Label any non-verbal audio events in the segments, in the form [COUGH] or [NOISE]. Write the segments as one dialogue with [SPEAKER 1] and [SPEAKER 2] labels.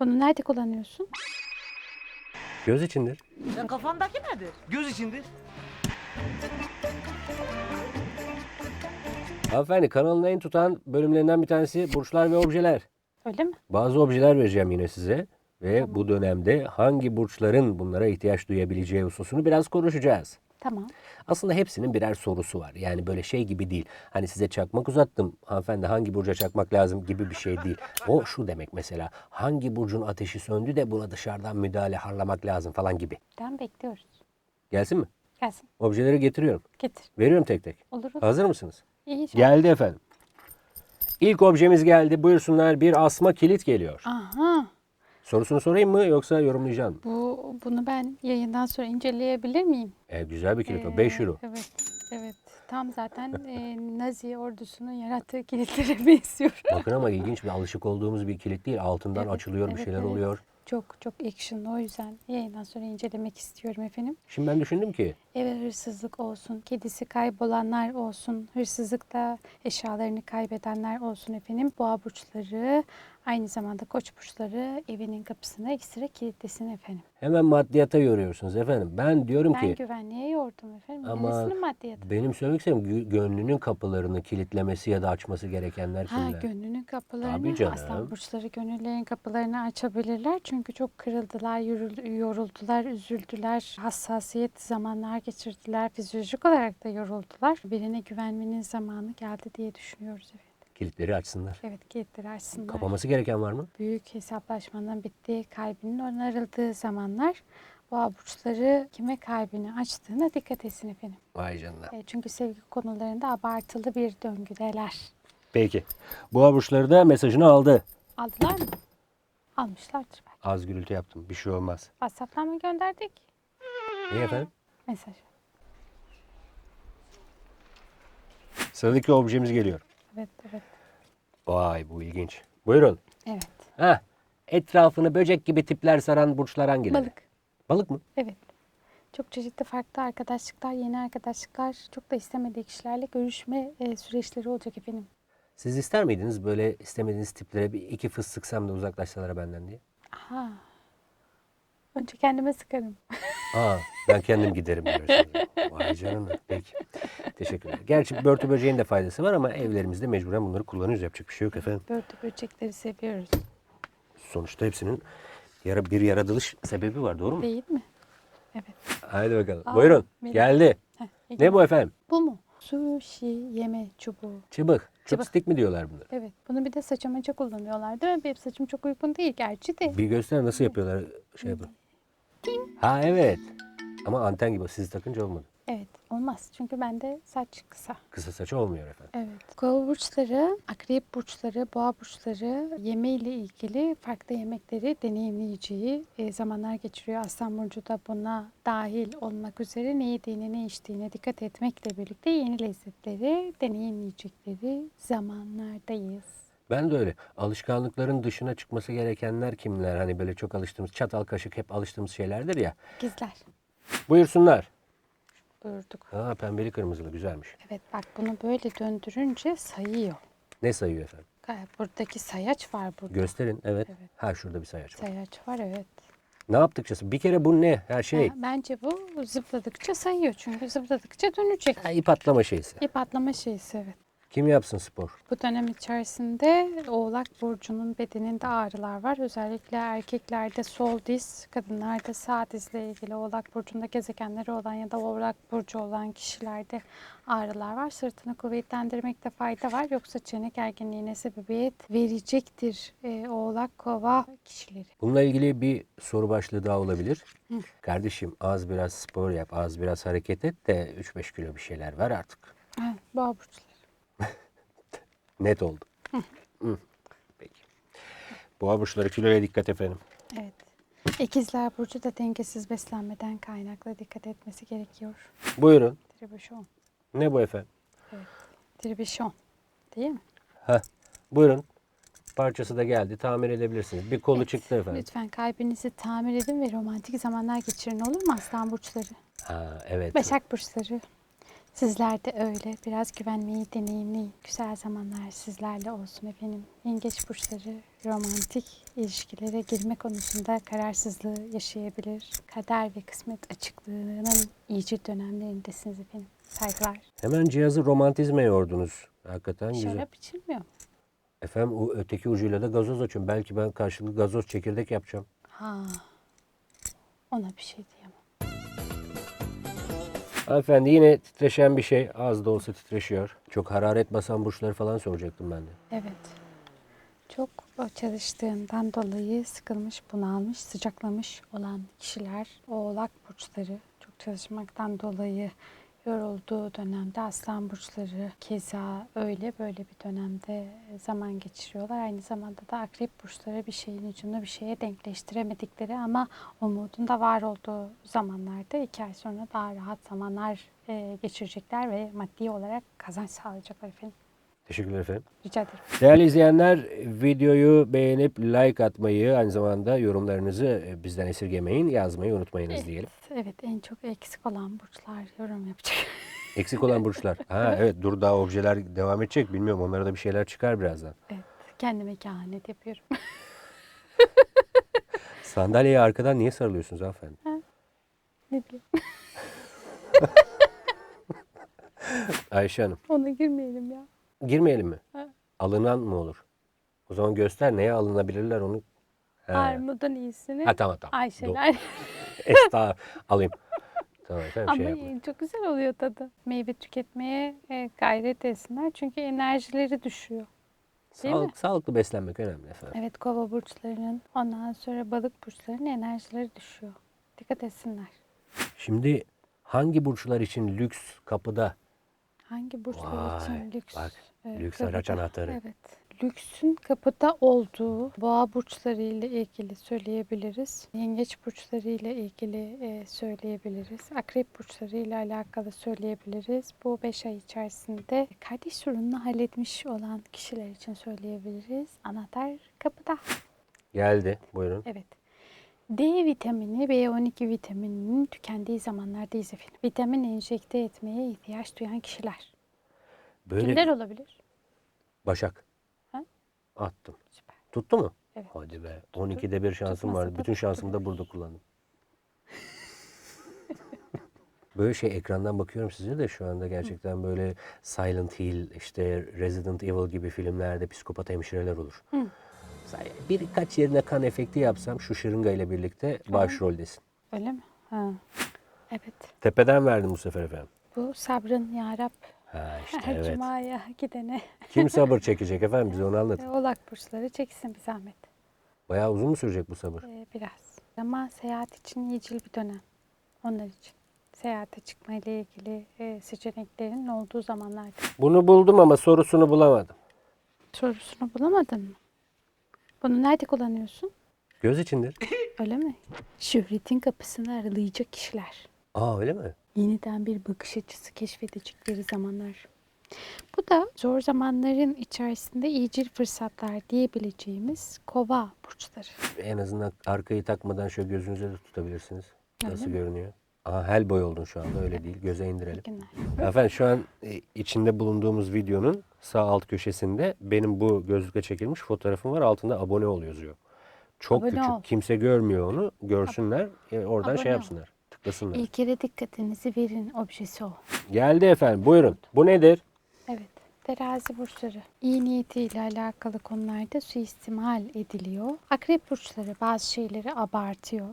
[SPEAKER 1] Bunu nerede kullanıyorsun?
[SPEAKER 2] Göz içindir.
[SPEAKER 3] Sen kafandaki nedir?
[SPEAKER 4] Göz içindir.
[SPEAKER 2] Hanımefendi kanalın en tutan bölümlerinden bir tanesi burçlar ve objeler.
[SPEAKER 1] Öyle mi?
[SPEAKER 2] Bazı objeler vereceğim yine size. Ve bu dönemde hangi burçların bunlara ihtiyaç duyabileceği hususunu biraz konuşacağız.
[SPEAKER 1] Tamam.
[SPEAKER 2] Aslında hepsinin birer sorusu var. Yani böyle şey gibi değil. Hani size çakmak uzattım. Hanımefendi hangi burca çakmak lazım gibi bir şey değil. O şu demek mesela. Hangi burcun ateşi söndü de buna dışarıdan müdahale harlamak lazım falan gibi.
[SPEAKER 1] Tamam bekliyoruz.
[SPEAKER 2] Gelsin mi?
[SPEAKER 1] Gelsin.
[SPEAKER 2] Objeleri getiriyorum.
[SPEAKER 1] Getir.
[SPEAKER 2] Veriyorum tek tek.
[SPEAKER 1] Olur olur.
[SPEAKER 2] Hazır mısınız?
[SPEAKER 1] İyi. şu-
[SPEAKER 2] Geldi efendim. İlk objemiz geldi. Buyursunlar bir asma kilit geliyor.
[SPEAKER 1] Aha.
[SPEAKER 2] Sorusunu sorayım mı yoksa yorumlayacağım mı?
[SPEAKER 1] Bu bunu ben yayından sonra inceleyebilir miyim?
[SPEAKER 2] E, güzel bir kilit o.
[SPEAKER 1] Ee,
[SPEAKER 2] 5 euro.
[SPEAKER 1] Evet. Evet. Tam zaten e, Nazi ordusunun yarattığı kilitlere [LAUGHS] benziyor.
[SPEAKER 2] Bakın ama ilginç bir alışık olduğumuz bir kilit değil. Altından
[SPEAKER 1] Evet,
[SPEAKER 2] açılıyor bir
[SPEAKER 1] evet,
[SPEAKER 2] şeyler
[SPEAKER 1] evet.
[SPEAKER 2] oluyor.
[SPEAKER 1] Çok çok actionlı o yüzden yayından sonra incelemek istiyorum efendim.
[SPEAKER 2] Şimdi ben düşündüm ki
[SPEAKER 1] Eve hırsızlık olsun, kedisi kaybolanlar olsun, hırsızlıkta eşyalarını kaybedenler olsun efendim. Boğa burçları, aynı zamanda koç burçları evinin kapısına ekstra kilitlesin efendim.
[SPEAKER 2] hemen maddiyata yoruyorsunuz efendim. Ben diyorum
[SPEAKER 1] Ben
[SPEAKER 2] ki
[SPEAKER 1] güvenliğe yordum efendim.
[SPEAKER 2] Ama
[SPEAKER 1] maddiyatı?
[SPEAKER 2] benim söylemek istediğim gö- gönlünün kapılarını kilitlemesi ya da açması gerekenler
[SPEAKER 1] Ha
[SPEAKER 2] kimler?
[SPEAKER 1] gönlünün kapılarını,
[SPEAKER 2] Tabii canım.
[SPEAKER 1] aslan burçları gönüllerin kapılarını açabilirler. Çünkü çok kırıldılar, yorul- yoruldular, üzüldüler, hassasiyet zamanlar geçirdiler, fizyolojik olarak da yoruldular. Birine güvenmenin zamanı geldi diye düşünüyoruz efendim.
[SPEAKER 2] Kilitleri açsınlar.
[SPEAKER 1] Evet kilitleri açsınlar.
[SPEAKER 2] Kapaması gereken var mı?
[SPEAKER 1] Büyük hesaplaşmanın bittiği, kalbinin onarıldığı zamanlar boğa burçları kime kalbini açtığına dikkat etsin efendim.
[SPEAKER 2] Vay canına.
[SPEAKER 1] E, Çünkü sevgi konularında abartılı bir döngüdeler.
[SPEAKER 2] Peki. Boğa burçları da mesajını aldı.
[SPEAKER 1] Aldılar mı? Almışlardır belki.
[SPEAKER 2] Az gürültü yaptım. Bir şey olmaz.
[SPEAKER 1] WhatsApp'tan mı gönderdik?
[SPEAKER 2] Niye efendim?
[SPEAKER 1] Mesaj.
[SPEAKER 2] Sıradaki objemiz geliyor.
[SPEAKER 1] Evet, evet.
[SPEAKER 2] Vay bu ilginç. Buyurun.
[SPEAKER 1] Evet.
[SPEAKER 2] Ha, etrafını böcek gibi tipler saran burçlar hangileri?
[SPEAKER 1] Balık.
[SPEAKER 2] Balık mı?
[SPEAKER 1] Evet. Çok çeşitli farklı arkadaşlıklar, yeni arkadaşlıklar, çok da istemediği kişilerle görüşme e, süreçleri olacak efendim.
[SPEAKER 2] Siz ister miydiniz böyle istemediğiniz tiplere bir iki fıs sıksam da uzaklaşsalar benden diye?
[SPEAKER 1] Aha. Önce kendime sıkarım.
[SPEAKER 2] Aa, ben kendim giderim diyorsunuz. Vay canına. Peki. Teşekkürler. Gerçi börtü böceğin de faydası var ama evlerimizde mecburen bunları kullanıyoruz. Yapacak bir şey yok efendim.
[SPEAKER 1] Börtü böcekleri seviyoruz.
[SPEAKER 2] Sonuçta hepsinin yara, bir yaratılış sebebi var. Doğru mu?
[SPEAKER 1] Değil mi? Evet.
[SPEAKER 2] Haydi bakalım.
[SPEAKER 1] Aa,
[SPEAKER 2] Buyurun.
[SPEAKER 1] benim-
[SPEAKER 2] Geldi.
[SPEAKER 1] Heh, iyi.
[SPEAKER 2] Ne bu efendim?
[SPEAKER 1] Bu mu? Sushi yeme çubuğu.
[SPEAKER 2] Çıbık. Chopstick mi diyorlar bunlar?
[SPEAKER 1] Evet. Bunu bir de saçamaca kullanıyorlar değil mi? Benim saçım çok uygun değil gerçi de.
[SPEAKER 2] Bir göster nasıl yapıyorlar şey yapın. Ha evet. Ama anten gibi sizi takınca olmadı.
[SPEAKER 1] Evet. Olmaz. Çünkü bende saç kısa.
[SPEAKER 2] Kısa saçı olmuyor efendim.
[SPEAKER 1] Evet. Kova burçları, akrep burçları, boğa burçları yeme ile ilgili farklı yemekleri deneyimleyeceği e, zamanlar geçiriyor. Aslan burcu da buna dahil olmak üzere ne yediğine ne içtiğine dikkat etmekle birlikte yeni lezzetleri deneyimleyecekleri zamanlardayız.
[SPEAKER 2] Ben de öyle. Alışkanlıkların dışına çıkması gerekenler kimler? Hani böyle çok alıştığımız çatal kaşık hep alıştığımız şeylerdir ya.
[SPEAKER 1] Gizler.
[SPEAKER 2] Buyursunlar.
[SPEAKER 1] Buyurduk.
[SPEAKER 2] Aa pembeli kırmızılı güzelmiş.
[SPEAKER 1] Evet bak bunu böyle döndürünce sayıyor.
[SPEAKER 2] Ne sayıyor efendim?
[SPEAKER 1] Buradaki sayaç var burada.
[SPEAKER 2] Gösterin. Evet.
[SPEAKER 1] Evet.
[SPEAKER 2] Ha şurada bir sayaç var.
[SPEAKER 1] Sayaç var evet.
[SPEAKER 2] Ne yaptıkçası? Bir kere bu ne? Her şey.
[SPEAKER 1] Ha, bence bu zıpladıkça sayıyor çünkü zıpladıkça dönecek.
[SPEAKER 2] Ha, ip atlama şeysi.
[SPEAKER 1] İp atlama şeysi evet.
[SPEAKER 2] Kim yapsın spor?
[SPEAKER 1] Bu dönem içerisinde Oğlak Burcu'nun bedeninde ağrılar var. Özellikle erkeklerde sol diz, kadınlarda sağ dizle ilgili Oğlak Burcu'nda gezegenleri olan ya da Oğlak Burcu olan kişilerde ağrılar var. Sırtını kuvvetlendirmekte fayda var. Yoksa çene gerginliğine sebebiyet verecektir e, Oğlak Kova kişileri.
[SPEAKER 2] Bununla ilgili bir soru başlığı daha olabilir. Kardeşim az biraz spor yap, az biraz hareket et de 3-5 kilo bir şeyler ver artık.
[SPEAKER 1] Ha, Boğa Burçları.
[SPEAKER 2] Net oldu. Hı. Peki. Boğa burçları kiloya dikkat efendim.
[SPEAKER 1] Evet. İkizler Burcu da dengesiz beslenmeden kaynaklı dikkat etmesi gerekiyor.
[SPEAKER 2] Buyurun.
[SPEAKER 1] Tribüşon.
[SPEAKER 2] Ne bu efendim?
[SPEAKER 1] Tribüşon. Değil mi?
[SPEAKER 2] Heh. Buyurun. Parçası da geldi. Tamir edebilirsiniz. Bir kolu
[SPEAKER 1] Evet.
[SPEAKER 2] çıktı efendim.
[SPEAKER 1] Lütfen kalbinizi tamir edin ve romantik zamanlar geçirin olur mu aslan burçları?
[SPEAKER 2] Ha, evet.
[SPEAKER 1] Başak burçları. Sizler de öyle. Biraz güvenmeyi deneyimleyin. Güzel zamanlar sizlerle olsun efendim. Yengeç burçları romantik ilişkilere girme konusunda kararsızlığı yaşayabilir. Kader ve kısmet açıklığının iyice dönemlerindesiniz efendim. Saygılar.
[SPEAKER 2] Hemen cihazı romantizme yordunuz. Hakikaten güzel.
[SPEAKER 1] Şarap içilmiyor.
[SPEAKER 2] Efendim o öteki ucuyla da gazoz açıyorum. Belki ben karşılıklı gazoz çekirdek yapacağım.
[SPEAKER 1] Ha. Ona bir şey diyemem.
[SPEAKER 2] Hanımefendi yine titreşen bir şey. Az da olsa titreşiyor. Çok hararet basan burçları falan soracaktım ben de.
[SPEAKER 1] Evet. Çok çalıştığından dolayı sıkılmış, bunalmış, sıcaklamış olan kişiler, oğlak burçları çok çalışmaktan dolayı yorulduğu dönemde aslan burçları keza öyle böyle bir dönemde zaman geçiriyorlar. Aynı zamanda da akrep burçları bir şeyin ucunu bir şeye denkleştiremedikleri ama umudun da var olduğu zamanlarda iki ay sonra daha rahat zamanlar e, geçirecekler ve maddi olarak kazanç sağlayacaklar efendim.
[SPEAKER 2] Teşekkürler efendim.
[SPEAKER 1] Rica ederim.
[SPEAKER 2] Değerli izleyenler videoyu beğenip like atmayı aynı zamanda yorumlarınızı e, bizden esirgemeyin yazmayı unutmayınız diyelim.
[SPEAKER 1] Evet en çok eksik olan burçlar yorum yapacak. [LAUGHS]
[SPEAKER 2] Eksik olan burçlar. Ha evet dur daha objeler devam edecek bilmiyorum onlara da bir şeyler çıkar birazdan.
[SPEAKER 1] evet kendime kehanet yapıyorum. [LAUGHS]
[SPEAKER 2] Sandalyeye arkadan niye sarılıyorsunuz hanımefendi?
[SPEAKER 1] ne bileyim [LAUGHS]
[SPEAKER 2] Ayşe Hanım
[SPEAKER 1] ona girmeyelim ya.
[SPEAKER 2] Girmeyelim mi?
[SPEAKER 1] Ha.
[SPEAKER 2] Alınan mı olur? O zaman göster neye alınabilirler onu. He.
[SPEAKER 1] Armudun iyisini
[SPEAKER 2] Ha tamam tamam.
[SPEAKER 1] Ayşeler. [LAUGHS]
[SPEAKER 2] Estağ alayım. Tamam
[SPEAKER 1] Ama
[SPEAKER 2] şey yapma.
[SPEAKER 1] iyi, çok güzel oluyor tadı. Meyve tüketmeye e, gayret etsinler çünkü enerjileri düşüyor. değil mi?
[SPEAKER 2] Sağlık, sağlıklı beslenmek önemli efendim.
[SPEAKER 1] Evet kova burçlarının ondan sonra balık burçlarının enerjileri düşüyor. Dikkat etsinler.
[SPEAKER 2] Şimdi hangi burçlar için lüks kapıda?
[SPEAKER 1] Hangi
[SPEAKER 2] Vay,
[SPEAKER 1] için lüks?
[SPEAKER 2] bak,
[SPEAKER 1] e,
[SPEAKER 2] lüks araç
[SPEAKER 1] kapıda-
[SPEAKER 2] anahtarı.
[SPEAKER 1] Evet. Lüksün kapıda olduğu boğa burçları ile ilgili söyleyebiliriz. Yengeç burçları ile ilgili e, söyleyebiliriz. Akrep burçları ile alakalı söyleyebiliriz. Bu 5 ay içerisinde kardeş sorununu halletmiş olan kişiler için söyleyebiliriz. Anahtar kapıda.
[SPEAKER 2] Geldi buyurun.
[SPEAKER 1] Evet. D vitamini, B12 vitamininin tükendiği zamanlardayız efendim. Vitamin enjekte etmeye ihtiyaç duyan kişiler.
[SPEAKER 2] Böyle
[SPEAKER 1] Kimler olabilir?
[SPEAKER 2] Başak.
[SPEAKER 1] Ha?
[SPEAKER 2] Attım.
[SPEAKER 1] Süper.
[SPEAKER 2] Tuttu mu?
[SPEAKER 1] Evet.
[SPEAKER 2] Hadi be. 12'de bir şansım
[SPEAKER 1] Tutmasa
[SPEAKER 2] vardı. Bütün
[SPEAKER 1] tuttu
[SPEAKER 2] şansımı da burada kullandım. [LAUGHS] Böyle şey ekrandan bakıyorum size de şu anda gerçekten böyle Silent Hill, işte Resident Evil gibi filmlerde psikopat hemşireler olur. Say- Birkaç yerine kan efekti yapsam şu şırınga ile birlikte başroldesin.
[SPEAKER 1] Öyle mi? Ha. Evet.
[SPEAKER 2] Tepeden verdim bu sefer efendim.
[SPEAKER 1] Bu sabrın yarab
[SPEAKER 2] Ha işte
[SPEAKER 1] her
[SPEAKER 2] evet.
[SPEAKER 1] cumaya gidene
[SPEAKER 2] Kim sabır [LAUGHS] çekecek efendim bize onu
[SPEAKER 1] e,
[SPEAKER 2] anlatın.
[SPEAKER 1] oğlak burçları çeksin bir zahmet.
[SPEAKER 2] Bayağı uzun mu sürecek bu sabır?
[SPEAKER 1] Ee, biraz. Ama seyahat için iyicil bir dönem. Onlar için. Seyahate çıkma ile ilgili e, seçeneklerin olduğu zamanlarda.
[SPEAKER 2] Bunu buldum ama sorusunu bulamadım.
[SPEAKER 1] Sorusunu bulamadın mı? Bunu nerede kullanıyorsun?
[SPEAKER 2] Göz içindir. [LAUGHS]
[SPEAKER 1] Öyle mi? Şöhretin kapısını aralayacak kişiler.
[SPEAKER 2] Aa öyle mi?
[SPEAKER 1] yeniden bir bakış açısı keşfedecekleri zamanlar. Bu da zor zamanların içerisinde iyicil fırsatlar diyebileceğimiz kova burçları.
[SPEAKER 2] En azından arkayı takmadan şöyle gözünüze de tutabilirsiniz.
[SPEAKER 1] Öyle
[SPEAKER 2] Nasıl
[SPEAKER 1] mi?
[SPEAKER 2] görünüyor? Aha hel boy oldun şu anda öyle değil. Göze indirelim.
[SPEAKER 1] İyi günler.
[SPEAKER 2] Efendim şu an e, içinde bulunduğumuz videonun sağ alt köşesinde benim bu gözlükle çekilmiş fotoğrafım var. Altında abone ol yazıyor. Çok
[SPEAKER 1] Abone
[SPEAKER 2] küçük.
[SPEAKER 1] ol.
[SPEAKER 2] Kimse görmüyor onu. Görsünler. e, oradan
[SPEAKER 1] Abone
[SPEAKER 2] şey
[SPEAKER 1] ol.
[SPEAKER 2] yapsınlar. Tıklasınlar.
[SPEAKER 1] İlk kere dikkatinizi verin objesi o.
[SPEAKER 2] Geldi efendim. Buyurun. Bu nedir?
[SPEAKER 1] Evet. Terazi burçları. İyi niyetiyle alakalı konularda suistimal ediliyor. Akrep burçları bazı şeyleri abartıyor.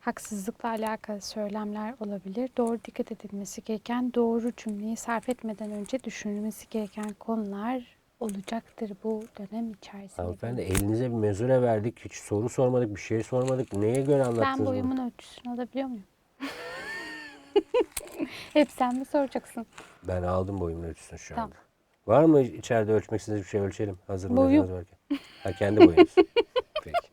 [SPEAKER 1] Haksızlıkla alakalı söylemler olabilir. Doğru dikkat edilmesi gereken, doğru cümleyi sarf etmeden önce düşünülmesi gereken konular olacaktır bu dönem içerisinde.
[SPEAKER 2] Hanımefendi elinize bir mezure verdik. Hiç soru sormadık. Bir şey sormadık. Neye göre anlattınız
[SPEAKER 1] Ben
[SPEAKER 2] bunu?
[SPEAKER 1] boyumun ölçüsünü alabiliyor muyum? [LAUGHS] Hep sen mi soracaksın?
[SPEAKER 2] Ben aldım boyumun ölçüsünü şu
[SPEAKER 1] Tamam.
[SPEAKER 2] anda. Var mı içeride ölçmek istediğiniz bir şey ölçelim? Hazır
[SPEAKER 1] Boyum.
[SPEAKER 2] mezarınız varken. Ha kendi boyunuz. [LAUGHS] Peki.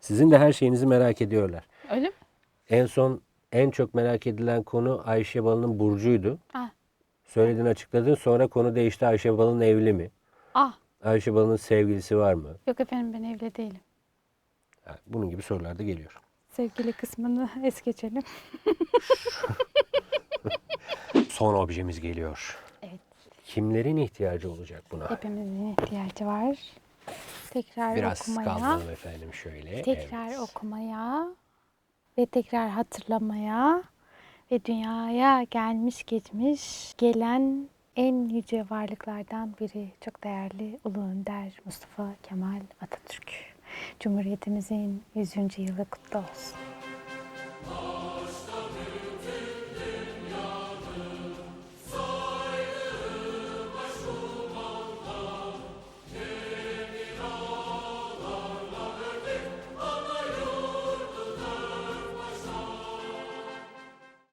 [SPEAKER 2] Sizin de her şeyinizi merak ediyorlar.
[SPEAKER 1] Öyle mi?
[SPEAKER 2] En son en çok merak edilen konu Ayşe Balı'nın burcuydu.
[SPEAKER 1] Ah,
[SPEAKER 2] Söyledin açıkladın sonra konu değişti Ayşe Balı'nın evli mi?
[SPEAKER 1] ah.
[SPEAKER 2] Ayşe Balı'nın sevgilisi var mı?
[SPEAKER 1] Yok efendim ben evli değilim.
[SPEAKER 2] Bunun gibi sorular da geliyor.
[SPEAKER 1] Sevgili kısmını es geçelim. [LAUGHS]
[SPEAKER 2] Son objemiz geliyor.
[SPEAKER 1] Evet.
[SPEAKER 2] Kimlerin ihtiyacı olacak buna?
[SPEAKER 1] Hepimizin ihtiyacı var. Tekrar
[SPEAKER 2] Biraz
[SPEAKER 1] okumaya,
[SPEAKER 2] kaldıralım efendim şöyle.
[SPEAKER 1] tekrar
[SPEAKER 2] Evet.
[SPEAKER 1] okumaya ve tekrar hatırlamaya ve dünyaya gelmiş geçmiş gelen en yüce varlıklardan biri çok değerli Ulu Önder Mustafa Kemal Atatürk. Cumhuriyetimizin 100. yılı kutlu olsun.